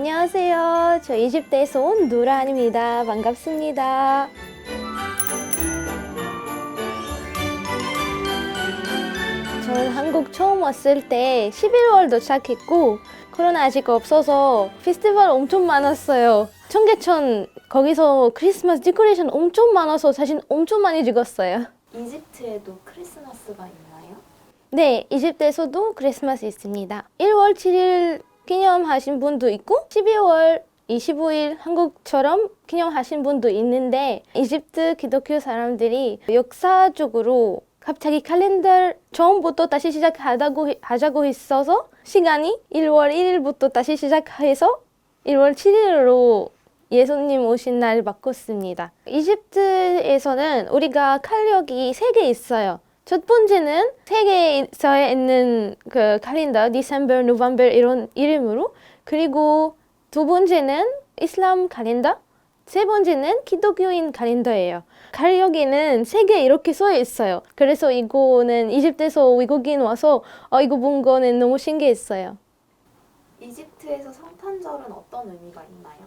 안녕하세요. 저 이집트에서 온 누라입니다. 반갑습니다. 저는 한국 처음 왔을 때 11월 도착했고 코로나 아직 없어서 페스티벌 엄청 많았어요. 청계천 거기서 크리스마스 디코레이션 엄청 많아서 사진 엄청 많이 찍었어요. 이집트에도 크리스마스가 있나요? 네, 이집트에서도 크리스마스 있습니다. 1월 7일 기념하신 분도 있고 12월 25일 한국처럼 기념하신 분도 있는데 이집트 기독교 사람들이 역사적으로 갑자기 칼렌더 처음부터 다시 시작하자고 하자고 했어서 시간이 1월 1일부터 다시 시작해서 1월 7일로 예수님 오신 날 바꿨습니다. 이집트에서는 우리가 칼력이 세 개 있어요. 첫 번째는 세계에 있는 그 칼린더, 디셈버, 노벤버 이런 이름으로 그리고 두 번째는 이슬람 칼린더, 세 번째는 기독교인 칼린더예요. 칼력에는 세 개 이렇게 써 있어요. 그래서 이거는 이집트에서 외국인 와서 어, 이거 본 거는 너무 신기했어요. 이집트에서 성탄절은 어떤 의미가 있나요?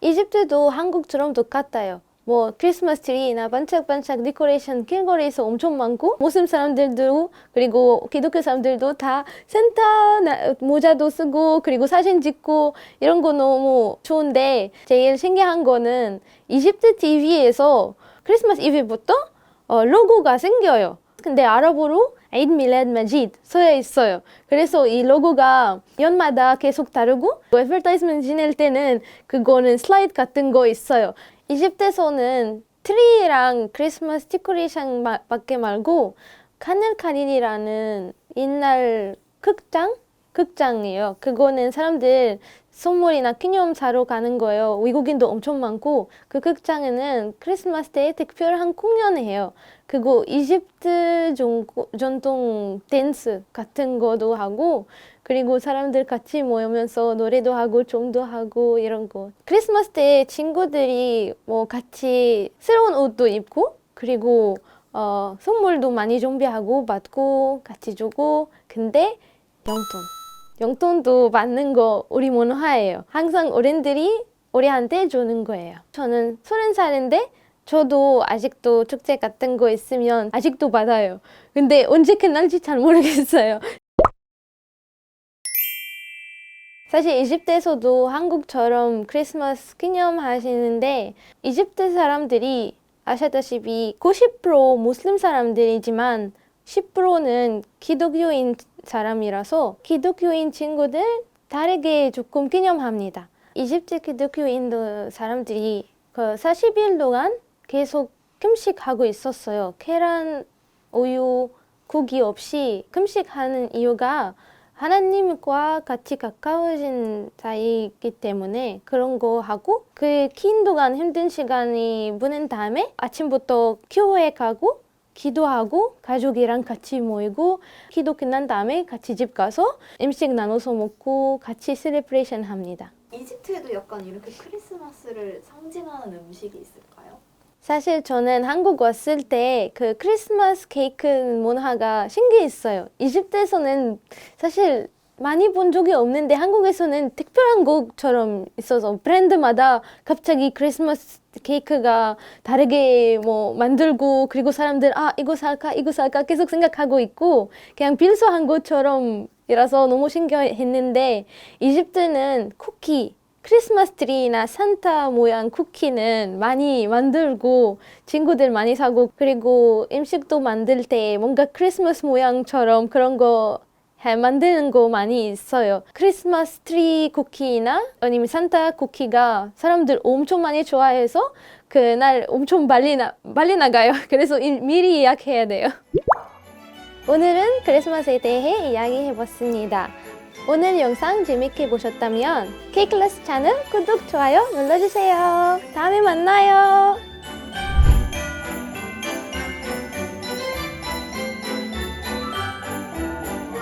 이집트도 한국처럼 똑같아요. 뭐 크리스마스 트리나 반짝반짝 디코레이션 길거리에서 엄청 많고 무슬림 사람들도 그리고 기독교 사람들도 다 센터 나- 모자도 쓰고 그리고 사진 찍고 이런 거 너무 좋은데 제일 신기한 거는 이집트 TV에서 크리스마스 이브부터 어, 로고가 생겨요. 근데 아랍어로 에이드 밀레드 마지드 써 있어요. 그래서 이 로고가 연마다 계속 다르고 애플타이즈먼트 지낼 때는 그거는 슬라이드 같은 거 있어요. 이집트에서는 트리랑 크리스마스 디코레이션 마- 밖에 말고 카넬카린이라는 옛날 극장? 극장이에요. 그거는 사람들 선물이나 기념 사러 가는 거예요. 외국인도 엄청 많고 그 극장에는 크리스마스 때 특별한 공연을 해요. 그리고 이집트 종- 전통 댄스 같은 거도 하고 그리고 사람들 같이 모이면서 노래도 하고 종도 하고 이런 거. 크리스마스 때 친구들이 뭐 같이 새로운 옷도 입고 그리고 어, 선물도 많이 준비하고 받고 같이 주고 근데 용돈 용돈도 받는 거 우리 문화예요. 항상 어른들이 우리한테 주는 거예요. 저는 서른 살인데 저도 아직도 축제 같은 거 있으면 아직도 받아요. 근데 언제 끝날지 잘 모르겠어요. 사실 이집트에서도 한국처럼 크리스마스 기념하시는데 이집트 사람들이 아시다시피 90% 무슬림 사람들이지만 10%는 기독교인 사람이라서 기독교인 친구들 다르게 조금 기념합니다. 이집트 기독교인 사람들이 그 40일 동안 계속 금식하고 있었어요. 계란, 우유, 고기 없이 금식하는 이유가 하나님과 같이 가까워진 사이이기 때문에 그런 거 하고 그 긴 동안 힘든 시간이 보낸 다음에 아침부터 교회 가고 기도하고 가족이랑 같이 모이고 기도 끝난 다음에 같이 집 가서 음식 나눠서 먹고 같이 셀레브레이션 합니다. 이집트에도 약간 이렇게 크리스마스를 상징하는 음식이 있을까요? 사실 저는 한국 왔을 때 그 크리스마스 케이크 문화가 신기했어요. 이집트에서는 사실 많이 본 적이 없는데 한국에서는 특별한 것처럼 있어서 브랜드마다 갑자기 크리스마스 케이크가 다르게 뭐 만들고 그리고 사람들 아 이거 살까 이거 살까 계속 생각하고 있고 그냥 빌수한 것처럼 이라서 너무 신기했는데 이집트는 쿠키 크리스마스 트리나 산타 모양 쿠키는 많이 만들고 친구들 많이 사고 그리고 음식도 만들 때 뭔가 크리스마스 모양처럼 그런 거해 만드는 거 많이 있어요. 크리스마스 트리 쿠키나 아니면 산타 쿠키가 사람들 엄청 많이 좋아해서 그날 엄청 빨리 나 빨리 나가요. 그래서 일- 미리 예약해야 돼요. 오늘은 크리스마스에 대해 이야기해봤습니다. 오늘 영상 재밌게 보셨다면 K클래스 채널 구독, 좋아요 눌러주세요. 다음에 만나요.